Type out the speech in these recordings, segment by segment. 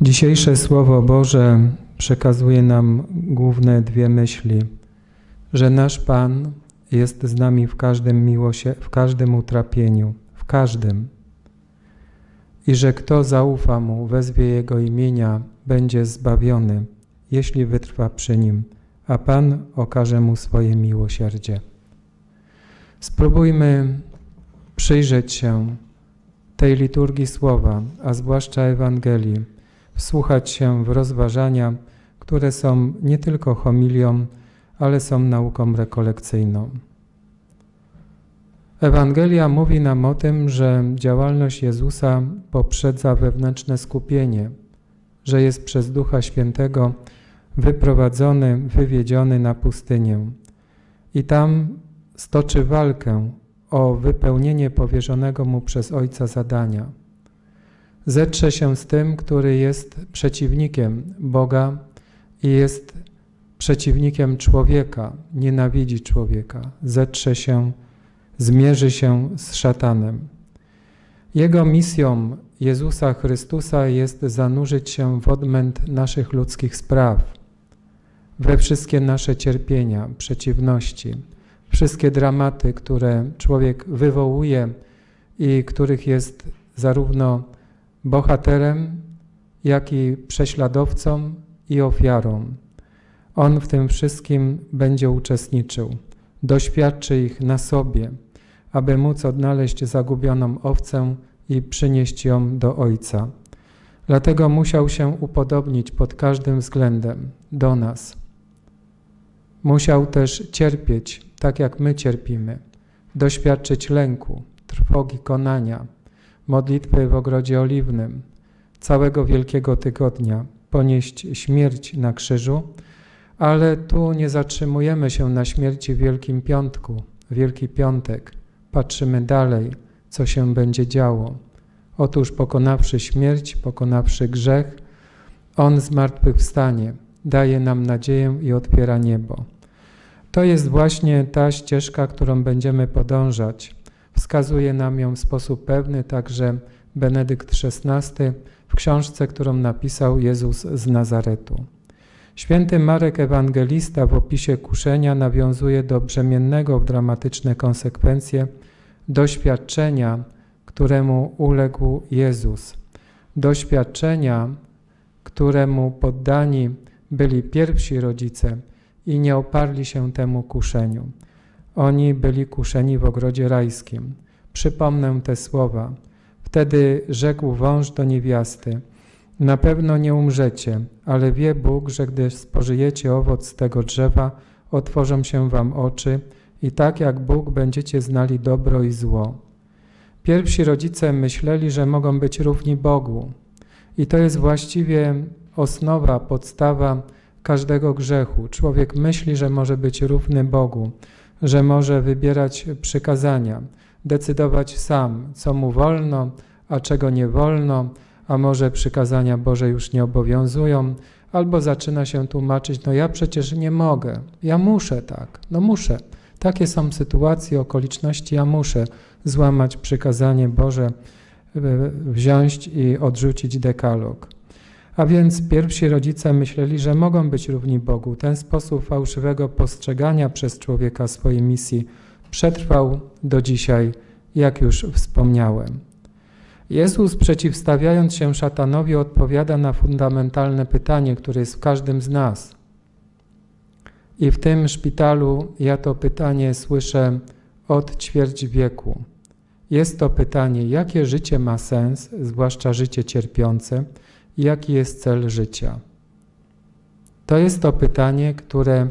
Dzisiejsze Słowo Boże przekazuje nam główne dwie myśli, że nasz Pan jest z nami w każdym miłosie, w każdym utrapieniu, w każdym. I że kto zaufa Mu, wezwie Jego imienia, będzie zbawiony, jeśli wytrwa przy Nim, a Pan okaże Mu swoje miłosierdzie. Spróbujmy przyjrzeć się tej liturgii Słowa, a zwłaszcza Ewangelii, wsłuchać się w rozważania, które są nie tylko homilią, ale są nauką rekolekcyjną. Ewangelia mówi nam o tym, że działalność Jezusa poprzedza wewnętrzne skupienie, że jest przez Ducha Świętego wyprowadzony, wywiedziony na pustynię i tam stoczy walkę o wypełnienie powierzonego mu przez Ojca zadania. Zetrze się z tym, który jest przeciwnikiem Boga i jest przeciwnikiem człowieka, nienawidzi człowieka. Zetrze się, zmierzy się z szatanem. Jego misją Jezusa Chrystusa jest zanurzyć się w odmęt naszych ludzkich spraw, we wszystkie nasze cierpienia, przeciwności, wszystkie dramaty, które człowiek wywołuje i których jest zarówno bohaterem, jak i prześladowcą i ofiarą. On w tym wszystkim będzie uczestniczył, doświadczy ich na sobie, aby móc odnaleźć zagubioną owcę i przynieść ją do Ojca. Dlatego musiał się upodobnić pod każdym względem do nas. Musiał też cierpieć, tak jak my cierpimy, doświadczyć lęku, trwogi konania, modlitwy w ogrodzie oliwnym, całego Wielkiego Tygodnia, ponieść śmierć na krzyżu, ale tu nie zatrzymujemy się na śmierci w Wielkim Piątku, Wielki Piątek. Patrzymy dalej, co się będzie działo. Otóż pokonawszy śmierć, pokonawszy grzech, On zmartwychwstanie, daje nam nadzieję i otwiera niebo. To jest właśnie ta ścieżka, którą będziemy podążać. Wskazuje nam ją w sposób pewny także Benedykt XVI w książce, którą napisał Jezus z Nazaretu. Święty Marek Ewangelista w opisie kuszenia nawiązuje do brzemiennego w dramatyczne konsekwencje doświadczenia, któremu uległ Jezus. Doświadczenia, któremu poddani byli pierwsi rodzice i nie oparli się temu kuszeniu. Oni byli kuszeni w ogrodzie rajskim. Przypomnę te słowa. Wtedy rzekł wąż do niewiasty: Na pewno nie umrzecie, ale wie Bóg, że gdy spożyjecie owoc tego drzewa, otworzą się wam oczy i tak jak Bóg będziecie znali dobro i zło. Pierwsi rodzice myśleli, że mogą być równi Bogu. I to jest właściwie osnowa, podstawa każdego grzechu. Człowiek myśli, że może być równy Bogu, że może wybierać przykazania, decydować sam, co mu wolno, a czego nie wolno, a może przykazania Boże już nie obowiązują, albo zaczyna się tłumaczyć, no ja przecież nie mogę, ja muszę tak, no muszę. Takie są sytuacje, okoliczności, ja muszę złamać przykazanie Boże, wziąć i odrzucić dekalog. A więc pierwsi rodzice myśleli, że mogą być równi Bogu. Ten sposób fałszywego postrzegania przez człowieka swojej misji przetrwał do dzisiaj, jak już wspomniałem. Jezus, przeciwstawiając się szatanowi, odpowiada na fundamentalne pytanie, które jest w każdym z nas. I w tym szpitalu ja to pytanie słyszę od ćwierć wieku. Jest to pytanie, jakie życie ma sens, zwłaszcza życie cierpiące, jaki jest cel życia? To jest to pytanie, które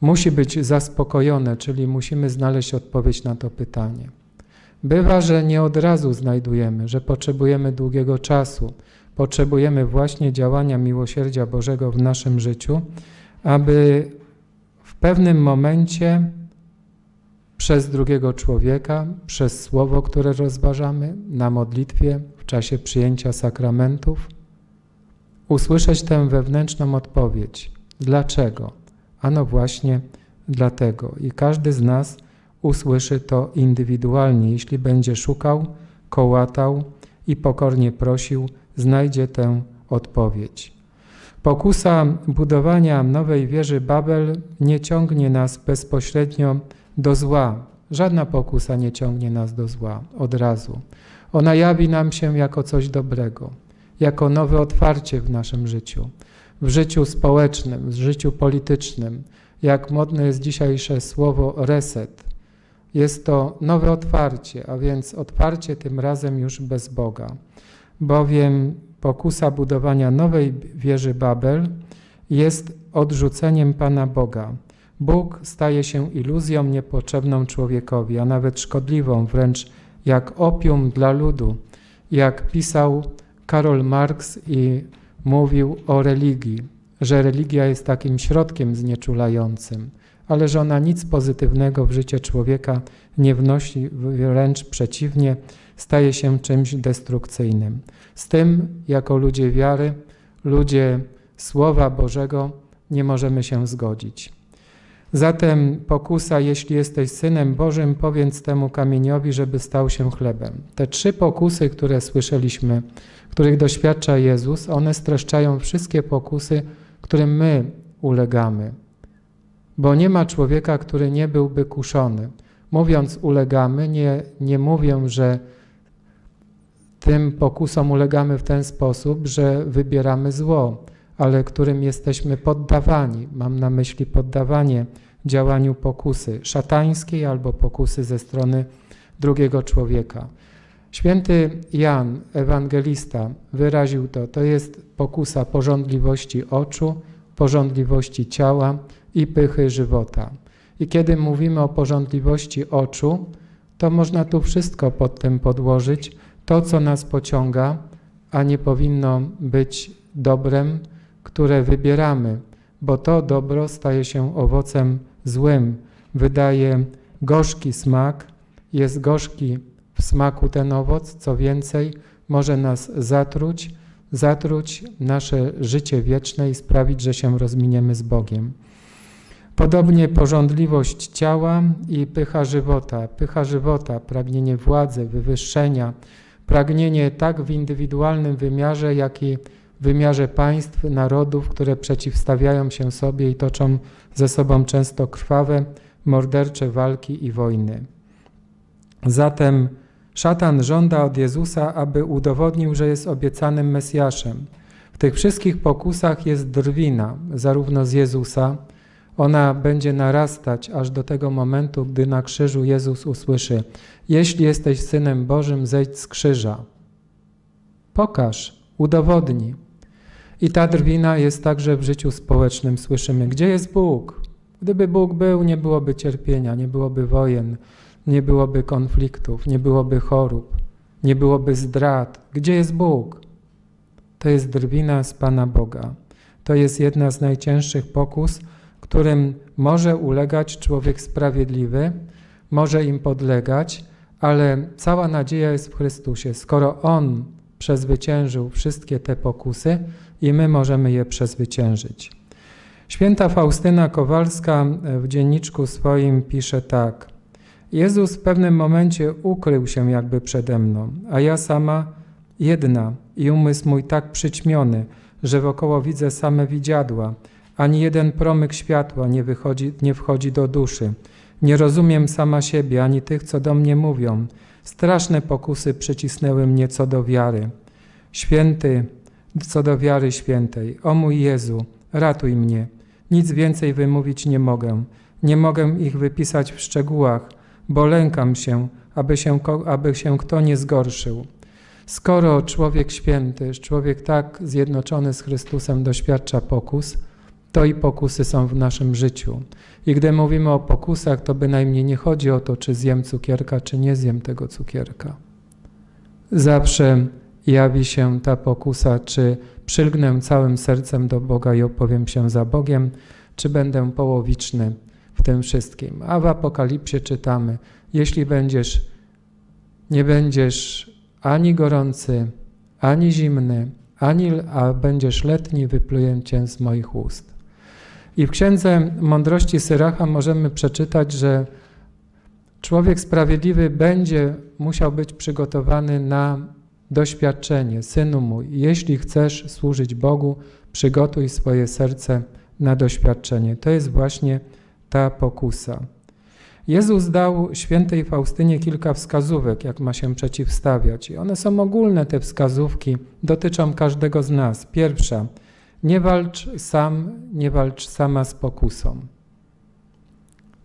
musi być zaspokojone, czyli musimy znaleźć odpowiedź na to pytanie. Bywa, że nie od razu znajdujemy, że potrzebujemy długiego czasu, potrzebujemy właśnie działania miłosierdzia Bożego w naszym życiu, aby w pewnym momencie przez drugiego człowieka, przez słowo, które rozważamy na modlitwie, w czasie przyjęcia sakramentów, usłyszeć tę wewnętrzną odpowiedź. Dlaczego? Ano właśnie dlatego. I każdy z nas usłyszy to indywidualnie. Jeśli będzie szukał, kołatał i pokornie prosił, znajdzie tę odpowiedź. Pokusa budowania nowej wieży Babel nie ciągnie nas bezpośrednio do zła. Żadna pokusa nie ciągnie nas do zła od razu. Ona jawi nam się jako coś dobrego, jako nowe otwarcie w naszym życiu, w życiu społecznym, w życiu politycznym. Jak modne jest dzisiejsze słowo reset. Jest to nowe otwarcie, a więc otwarcie tym razem już bez Boga. Bowiem pokusa budowania nowej wieży Babel jest odrzuceniem Pana Boga. Bóg staje się iluzją niepotrzebną człowiekowi, a nawet szkodliwą, wręcz jak opium dla ludu, jak pisał Karol Marx i mówił o religii, że religia jest takim środkiem znieczulającym, ale że ona nic pozytywnego w życie człowieka nie wnosi, wręcz przeciwnie, staje się czymś destrukcyjnym. Z tym, jako ludzie wiary, ludzie Słowa Bożego, nie możemy się zgodzić. Zatem pokusa, jeśli jesteś synem Bożym, powiedz temu kamieniowi, żeby stał się chlebem. Te trzy pokusy, które słyszeliśmy, których doświadcza Jezus, one streszczają wszystkie pokusy, którym my ulegamy. Bo nie ma człowieka, który nie byłby kuszony. Mówiąc ulegamy, nie, nie mówię, że tym pokusom ulegamy w ten sposób, że wybieramy zło, ale którym jesteśmy poddawani. Mam na myśli poddawanie działaniu pokusy szatańskiej albo pokusy ze strony drugiego człowieka. Święty Jan, ewangelista, wyraził to. To jest pokusa porządliwości oczu, porządliwości ciała i pychy żywota. I kiedy mówimy o porządliwości oczu, to można tu wszystko pod tym podłożyć. To, co nas pociąga, a nie powinno być dobrem, które wybieramy, bo to dobro staje się owocem złym, wydaje gorzki smak, jest gorzki w smaku ten owoc, co więcej, może nas zatruć, zatruć nasze życie wieczne i sprawić, że się rozminiemy z Bogiem. Podobnie porządliwość ciała i pycha żywota. Pycha żywota, pragnienie władzy, wywyższenia, pragnienie tak w indywidualnym wymiarze, jak i w wymiarze państw, narodów, które przeciwstawiają się sobie i toczą ze sobą często krwawe, mordercze walki i wojny. Zatem szatan żąda od Jezusa, aby udowodnił, że jest obiecanym Mesjaszem. W tych wszystkich pokusach jest drwina, zarówno z Jezusa, ona będzie narastać aż do tego momentu, gdy na krzyżu Jezus usłyszy: Jeśli jesteś synem Bożym, zejdź z krzyża. Pokaż, udowodnij. I ta drwina jest także w życiu społecznym. Słyszymy, gdzie jest Bóg? Gdyby Bóg był, nie byłoby cierpienia, nie byłoby wojen, nie byłoby konfliktów, nie byłoby chorób, nie byłoby zdrad. Gdzie jest Bóg? To jest drwina z Pana Boga. To jest jedna z najcięższych pokus, którym może ulegać człowiek sprawiedliwy, może im podlegać, ale cała nadzieja jest w Chrystusie. Skoro On przezwyciężył wszystkie te pokusy i my możemy je przezwyciężyć. Święta Faustyna Kowalska w dzienniczku swoim pisze tak. Jezus w pewnym momencie ukrył się jakby przede mną, a ja sama jedna i umysł mój tak przyćmiony, że wokoło widzę same widziadła, ani jeden promyk światła nie, wychodzi, nie wchodzi do duszy. Nie rozumiem sama siebie, ani tych, co do mnie mówią. Straszne pokusy przycisnęły mnie co do wiary. Święty, co do wiary świętej. O mój Jezu, ratuj mnie. Nic więcej wymówić nie mogę. Nie mogę ich wypisać w szczegółach, bo lękam się, aby się, aby się kto nie zgorszył. Skoro człowiek święty, człowiek tak zjednoczony z Chrystusem doświadcza pokus, to i pokusy są w naszym życiu. I gdy mówimy o pokusach, to bynajmniej nie chodzi o to, czy zjem cukierka, czy nie zjem tego cukierka. Zawsze jawi się ta pokusa, czy przylgnę całym sercem do Boga i opowiem się za Bogiem, czy będę połowiczny w tym wszystkim. A w Apokalipsie czytamy, jeśli będziesz, nie będziesz ani gorący, ani zimny, ani, a będziesz letni, wypluję cię z moich ust. I w Księdze Mądrości Syracha możemy przeczytać, że człowiek sprawiedliwy będzie musiał być przygotowany na doświadczenie, synu mój, jeśli chcesz służyć Bogu, przygotuj swoje serce na doświadczenie. To jest właśnie ta pokusa. Jezus dał świętej Faustynie kilka wskazówek, jak ma się przeciwstawiać. I one są ogólne, te wskazówki, dotyczą każdego z nas. Pierwsza, nie walcz sam, nie walcz sama z pokusą.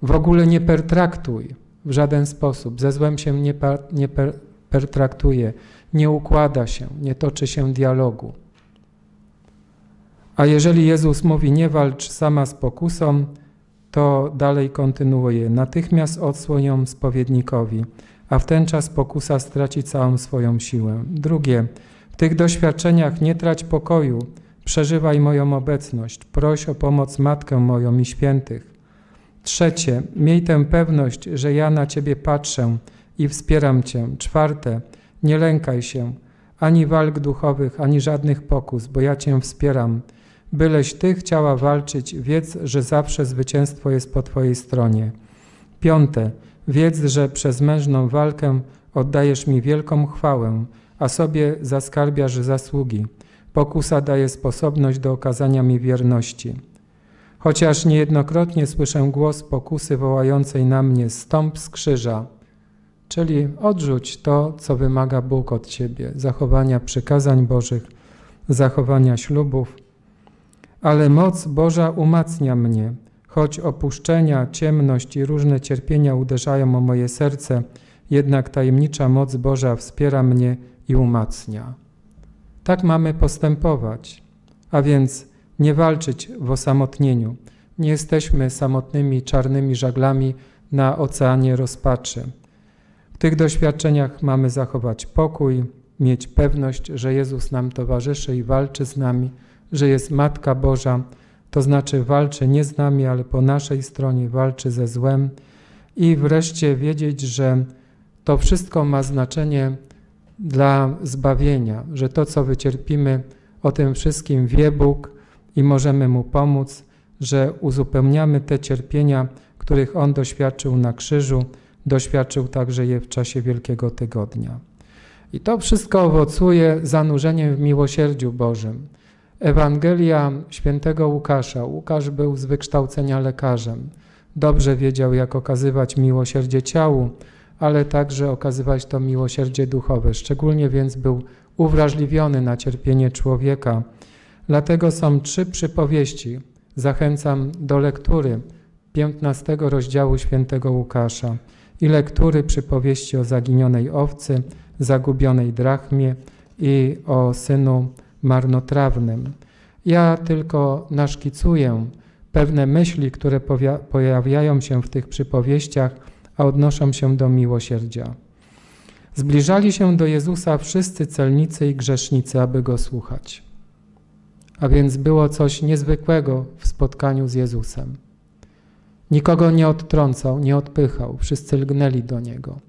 W ogóle nie pertraktuj w żaden sposób. Ze złem się nie, nie per, pertraktuje, nie układa się, nie toczy się dialogu. A jeżeli Jezus mówi nie walcz sama z pokusą, to dalej kontynuuje. Natychmiast odsłoń ją spowiednikowi, a w ten czas pokusa straci całą swoją siłę. Drugie, w tych doświadczeniach nie trać pokoju, przeżywaj moją obecność, proś o pomoc Matkę moją i świętych. Trzecie, miej tę pewność, że ja na Ciebie patrzę i wspieram Cię. Czwarte, nie lękaj się, ani walk duchowych, ani żadnych pokus, bo ja Cię wspieram. Byleś Ty chciała walczyć, wiedz, że zawsze zwycięstwo jest po Twojej stronie. Piąte, wiedz, że przez mężną walkę oddajesz mi wielką chwałę, a sobie zaskarbiasz zasługi. Pokusa daje sposobność do okazania mi wierności. Chociaż niejednokrotnie słyszę głos pokusy wołającej na mnie: stąp z krzyża, czyli odrzuć to, co wymaga Bóg od ciebie, zachowania przykazań Bożych, zachowania ślubów. Ale moc Boża umacnia mnie, choć opuszczenia, ciemność i różne cierpienia uderzają o moje serce, jednak tajemnicza moc Boża wspiera mnie i umacnia. Tak mamy postępować, a więc nie walczyć w osamotnieniu. Nie jesteśmy samotnymi, czarnymi żaglami na oceanie rozpaczy. Tych doświadczeniach mamy zachować pokój, mieć pewność, że Jezus nam towarzyszy i walczy z nami, że jest Matka Boża, to znaczy walczy nie z nami, ale po naszej stronie, walczy ze złem i wreszcie wiedzieć, że to wszystko ma znaczenie dla zbawienia, że to, co wycierpimy, o tym wszystkim wie Bóg i możemy Mu pomóc, że uzupełniamy te cierpienia, których On doświadczył na krzyżu, doświadczył także je w czasie Wielkiego Tygodnia. I to wszystko owocuje zanurzeniem w miłosierdziu Bożym. Ewangelia świętego Łukasza. Łukasz był z wykształcenia lekarzem. Dobrze wiedział, jak okazywać miłosierdzie ciału, ale także okazywać to miłosierdzie duchowe. Szczególnie więc był uwrażliwiony na cierpienie człowieka. Dlatego są trzy przypowieści. Zachęcam do lektury 15 rozdziału świętego Łukasza i lektury przypowieści o zaginionej owcy, zagubionej drachmie i o synu marnotrawnym. Ja tylko naszkicuję pewne myśli, które pojawiają się w tych przypowieściach, a odnoszą się do miłosierdzia. Zbliżali się do Jezusa wszyscy celnicy i grzesznicy, aby Go słuchać. A więc było coś niezwykłego w spotkaniu z Jezusem. Nikogo nie odtrącał, nie odpychał, wszyscy lgnęli do Niego.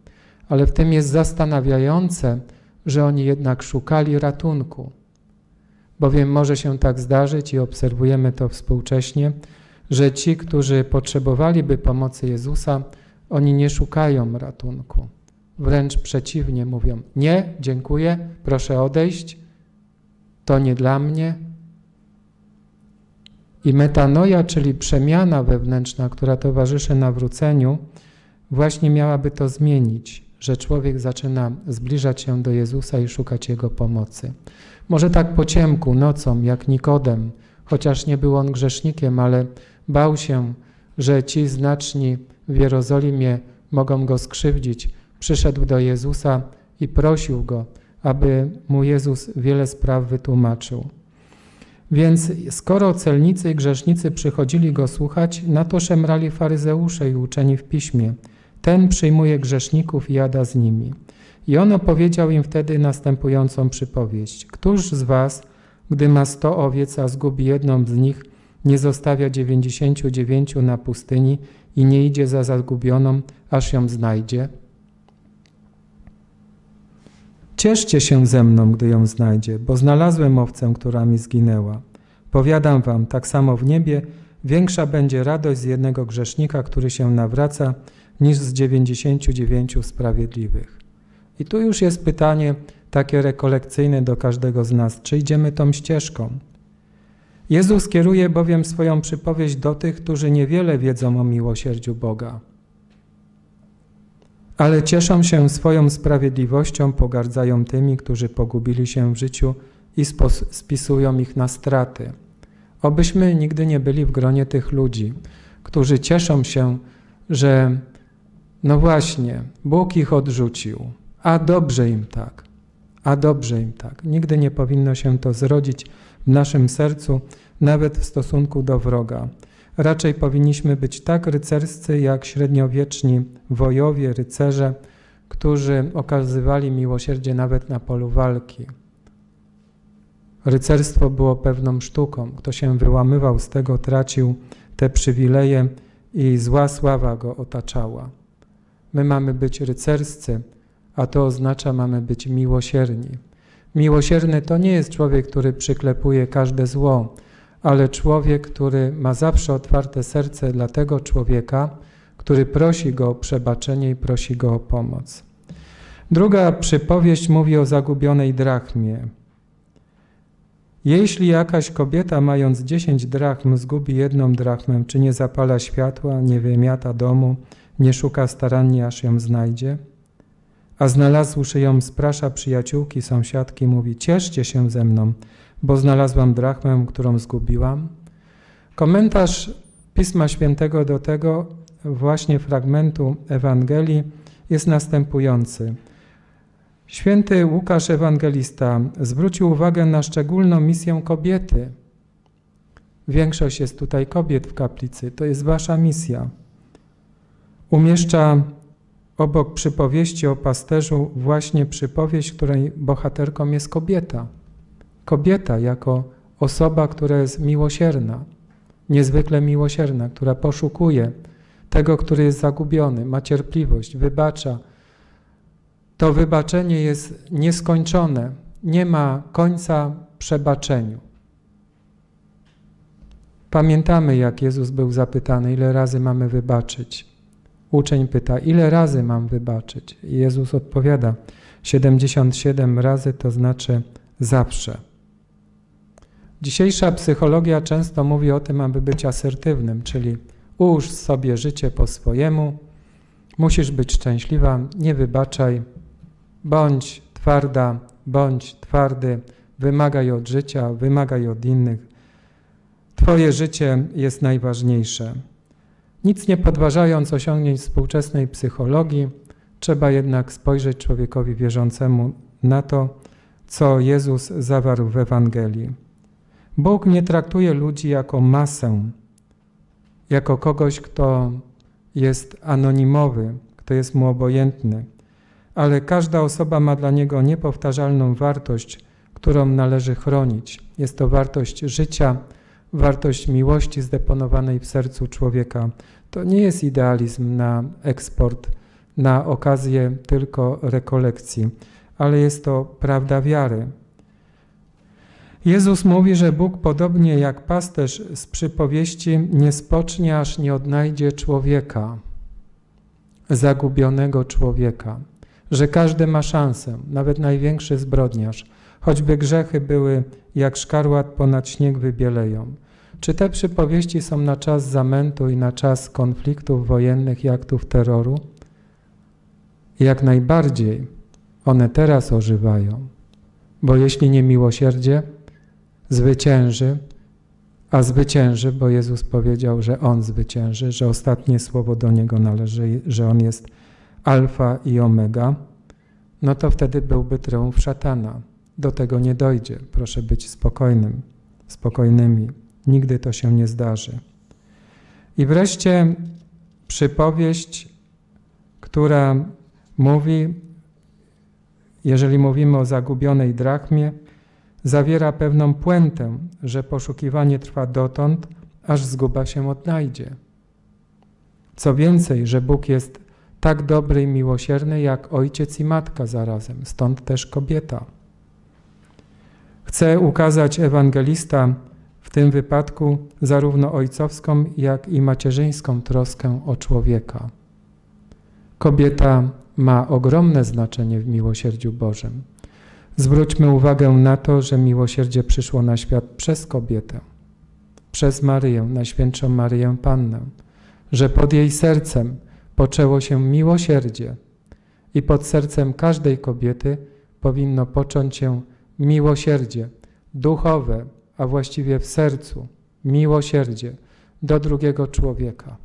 Ale w tym jest zastanawiające, że oni jednak szukali ratunku. Bowiem może się tak zdarzyć i obserwujemy to współcześnie, że ci, którzy potrzebowaliby pomocy Jezusa, oni nie szukają ratunku. Wręcz przeciwnie mówią: Nie, dziękuję, proszę odejść, to nie dla mnie. I metanoja, czyli przemiana wewnętrzna, która towarzyszy nawróceniu, właśnie miałaby to zmienić, że człowiek zaczyna zbliżać się do Jezusa i szukać Jego pomocy. Może tak po ciemku, nocą, jak Nikodem, chociaż nie był on grzesznikiem, ale bał się, że ci znaczni w Jerozolimie mogą go skrzywdzić. Przyszedł do Jezusa i prosił go, aby mu Jezus wiele spraw wytłumaczył. Więc skoro celnicy i grzesznicy przychodzili go słuchać, na to szemrali faryzeusze i uczeni w piśmie. Ten przyjmuje grzeszników i jada z nimi. I on opowiedział im wtedy następującą przypowieść. Któż z was, gdy ma sto owiec, a zgubi jedną z nich, nie zostawia dziewięćdziesięciu dziewięciu na pustyni i nie idzie za zagubioną, aż ją znajdzie? Cieszcie się ze mną, gdy ją znajdzie, bo znalazłem owcę, która mi zginęła. Powiadam wam, tak samo w niebie większa będzie radość z jednego grzesznika, który się nawraca, niż z dziewięćdziesięciu dziewięciu sprawiedliwych. I tu już jest pytanie takie rekolekcyjne do każdego z nas, czy idziemy tą ścieżką. Jezus kieruje bowiem swoją przypowieść do tych, którzy niewiele wiedzą o miłosierdziu Boga, ale cieszą się swoją sprawiedliwością, pogardzają tymi, którzy pogubili się w życiu i spisują ich na straty. Obyśmy nigdy nie byli w gronie tych ludzi, którzy cieszą się, że no właśnie, Bóg ich odrzucił, a dobrze im tak, a dobrze im tak. Nigdy nie powinno się to zrodzić w naszym sercu, nawet w stosunku do wroga. Raczej powinniśmy być tak rycerscy, jak średniowieczni wojowie, rycerze, którzy okazywali miłosierdzie nawet na polu walki. Rycerstwo było pewną sztuką. Kto się wyłamywał z tego, tracił te przywileje i zła sława go otaczała. My mamy być rycerscy, a to oznacza, mamy być miłosierni. Miłosierny to nie jest człowiek, który przyklepuje każde zło, ale człowiek, który ma zawsze otwarte serce dla tego człowieka, który prosi go o przebaczenie i prosi go o pomoc. Druga przypowieść mówi o zagubionej drachmie. Jeśli jakaś kobieta, mając dziesięć drachm, zgubi jedną drachmę, czy nie zapala światła, nie wymiata domu, nie szuka starannie, aż ją znajdzie? A znalazłszy ją, sprasza przyjaciółki, sąsiadki, mówi, cieszcie się ze mną, bo znalazłam drachmę, którą zgubiłam. Komentarz Pisma Świętego do tego właśnie fragmentu Ewangelii jest następujący. Święty Łukasz Ewangelista zwrócił uwagę na szczególną misję kobiety. Większość jest tutaj kobiet w kaplicy, to jest wasza misja. Umieszcza obok przypowieści o pasterzu właśnie przypowieść, której bohaterką jest kobieta. Kobieta jako osoba, która jest miłosierna, niezwykle miłosierna, która poszukuje tego, który jest zagubiony, ma cierpliwość, wybacza. To wybaczenie jest nieskończone, nie ma końca przebaczeniu. Pamiętamy, jak Jezus był zapytany, ile razy mamy wybaczyć. Uczeń pyta, ile razy mam wybaczyć? I Jezus odpowiada, 77 razy to znaczy zawsze. Dzisiejsza psychologia często mówi o tym, aby być asertywnym, czyli ułóż sobie życie po swojemu, musisz być szczęśliwa, nie wybaczaj, bądź twarda, bądź twardy, wymagaj od życia, wymagaj od innych. Twoje życie jest najważniejsze. Nic nie podważając osiągnięć współczesnej psychologii, trzeba jednak spojrzeć człowiekowi wierzącemu na to, co Jezus zawarł w Ewangelii. Bóg nie traktuje ludzi jako masę, jako kogoś, kto jest anonimowy, kto jest mu obojętny, ale każda osoba ma dla niego niepowtarzalną wartość, którą należy chronić. Jest to wartość życia, wartość miłości zdeponowanej w sercu człowieka. To nie jest idealizm na eksport, na okazję tylko rekolekcji, ale jest to prawda wiary. Jezus mówi, że Bóg podobnie jak pasterz z przypowieści nie spocznie, aż nie odnajdzie człowieka, zagubionego człowieka, że każdy ma szansę, nawet największy zbrodniarz, choćby grzechy były jak szkarłat ponad śnieg wybieleją. Czy te przypowieści są na czas zamętu i na czas konfliktów wojennych i aktów terroru? Jak najbardziej one teraz ożywają, bo jeśli nie miłosierdzie, zwycięży, a zwycięży, bo Jezus powiedział, że On zwycięży, że ostatnie słowo do Niego należy, że On jest alfa i omega, no to wtedy byłby triumf szatana. Do tego nie dojdzie. Proszę być spokojnym, spokojnymi. Nigdy to się nie zdarzy. I wreszcie przypowieść, która mówi, jeżeli mówimy o zagubionej drachmie, zawiera pewną puentę, że poszukiwanie trwa dotąd, aż zguba się odnajdzie. Co więcej, że Bóg jest tak dobry i miłosierny jak ojciec i matka zarazem, stąd też kobieta. Chce ukazać ewangelista w tym wypadku zarówno ojcowską, jak i macierzyńską troskę o człowieka. Kobieta ma ogromne znaczenie w miłosierdziu Bożym. Zwróćmy uwagę na to, że miłosierdzie przyszło na świat przez kobietę, przez Maryję, Najświętszą Maryję Pannę, że pod jej sercem poczęło się miłosierdzie i pod sercem każdej kobiety powinno począć się miłosierdzie duchowe, a właściwie w sercu miłosierdzie do drugiego człowieka.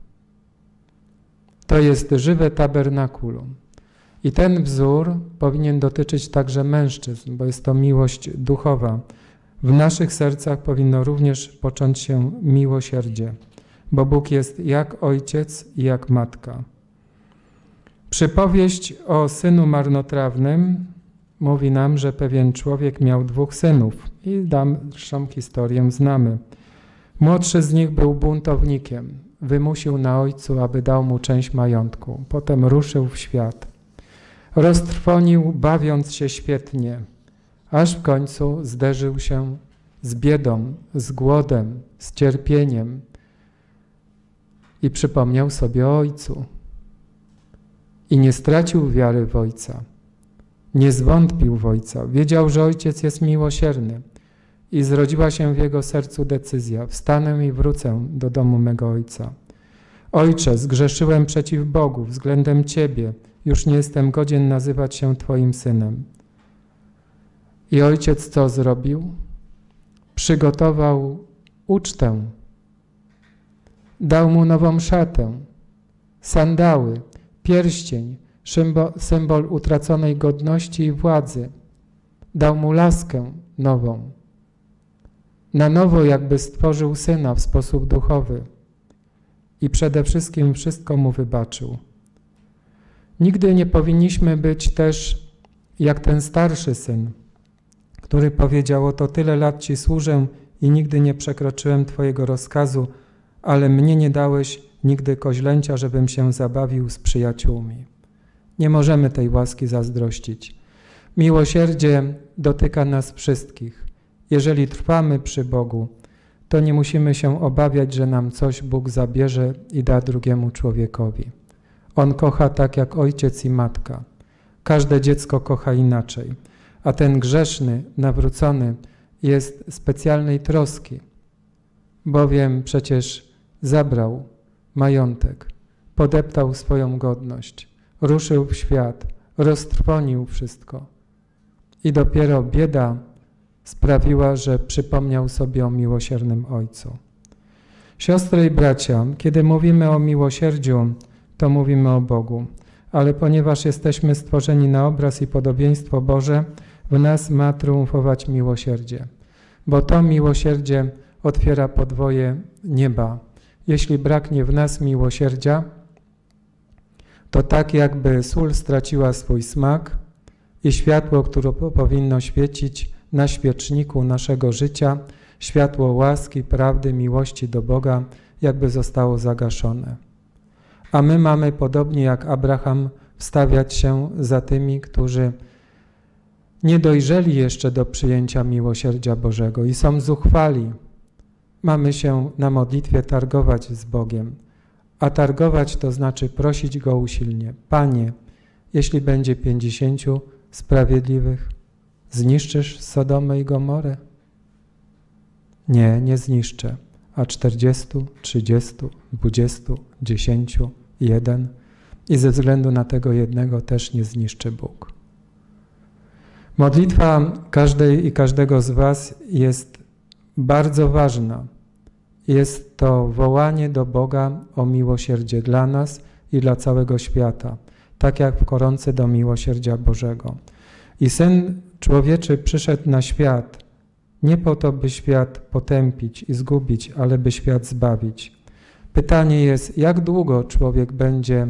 To jest żywe tabernakulum. I ten wzór powinien dotyczyć także mężczyzn, bo jest to miłość duchowa. W naszych sercach powinno również począć się miłosierdzie, bo Bóg jest jak ojciec i jak matka. Przypowieść o synu marnotrawnym mówi nam, że pewien człowiek miał dwóch synów i dalszą historię znamy. Młodszy z nich był buntownikiem. Wymusił na ojcu, aby dał mu część majątku. Potem ruszył w świat. Roztrwonił, bawiąc się świetnie, aż w końcu zderzył się z biedą, z głodem, z cierpieniem i przypomniał sobie o ojcu. I nie stracił wiary w ojca. Nie zwątpił w ojca. Wiedział, że ojciec jest miłosierny. I zrodziła się w jego sercu decyzja: wstanę i wrócę do domu mego ojca. Ojcze, zgrzeszyłem przeciw Bogu względem Ciebie, już nie jestem godzien nazywać się Twoim synem. I ojciec co zrobił? Przygotował ucztę. Dał mu nową szatę, sandały, pierścień, symbol utraconej godności i władzy. Dał mu laskę nową. Na nowo jakby stworzył syna w sposób duchowy i przede wszystkim wszystko mu wybaczył. Nigdy nie powinniśmy być też jak ten starszy syn, który powiedział: Oto tyle lat ci służę i nigdy nie przekroczyłem Twojego rozkazu, ale mnie nie dałeś nigdy koźlęcia, żebym się zabawił z przyjaciółmi. Nie możemy tej łaski zazdrościć. Miłosierdzie dotyka nas wszystkich. Jeżeli trwamy przy Bogu, to nie musimy się obawiać, że nam coś Bóg zabierze i da drugiemu człowiekowi. On kocha tak jak ojciec i matka. Każde dziecko kocha inaczej, a ten grzeszny, nawrócony jest specjalnej troski, bowiem przecież zabrał majątek, podeptał swoją godność, ruszył w świat, roztrwonił wszystko. I dopiero bieda sprawiła, że przypomniał sobie o miłosiernym Ojcu. Siostry i bracia, kiedy mówimy o miłosierdziu, to mówimy o Bogu, ale ponieważ jesteśmy stworzeni na obraz i podobieństwo Boże, w nas ma triumfować miłosierdzie, bo to miłosierdzie otwiera podwoje nieba. Jeśli braknie w nas miłosierdzia, to tak jakby sól straciła swój smak i światło, które powinno świecić, na świeczniku naszego życia światło łaski, prawdy, miłości do Boga jakby zostało zagaszone. A my mamy, podobnie jak Abraham, wstawiać się za tymi, którzy nie dojrzeli jeszcze do przyjęcia miłosierdzia Bożego i są zuchwali. Mamy się na modlitwie targować z Bogiem, a targować to znaczy prosić Go usilnie. Panie, jeśli będzie pięćdziesięciu sprawiedliwych, Zniszczysz Sodomę i Gomorę? Nie, nie zniszczę. A czterdziestu, trzydziestu, dwudziestu, dziesięciu, jeden i ze względu na tego jednego też nie zniszczy Bóg. Modlitwa każdej i każdego z Was jest bardzo ważna. Jest to wołanie do Boga o miłosierdzie dla nas i dla całego świata, tak jak w koronce do miłosierdzia Bożego. I Syn Człowieczy przyszedł na świat nie po to, by świat potępić i zgubić, ale by świat zbawić. Pytanie jest, jak długo człowiek będzie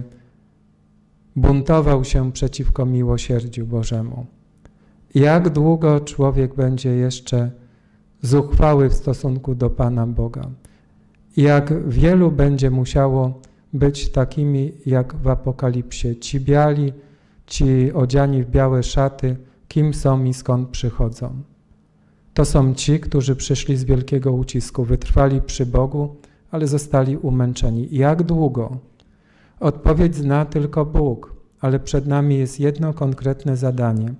buntował się przeciwko miłosierdziu Bożemu? Jak długo człowiek będzie jeszcze zuchwały w stosunku do Pana Boga? Jak wielu będzie musiało być takimi jak w Apokalipsie, ci biali, ci odziani w białe szaty, kim są i skąd przychodzą. To są ci, którzy przyszli z wielkiego ucisku, wytrwali przy Bogu, ale zostali umęczeni. Jak długo? Odpowiedź zna tylko Bóg, ale przed nami jest jedno konkretne zadanie.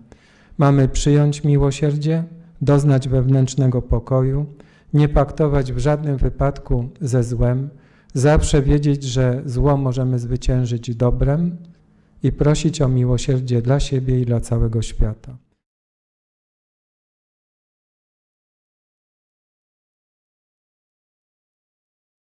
Mamy przyjąć miłosierdzie, doznać wewnętrznego pokoju, nie paktować w żadnym wypadku ze złem, zawsze wiedzieć, że zło możemy zwyciężyć dobrem i prosić o miłosierdzie dla siebie i dla całego świata.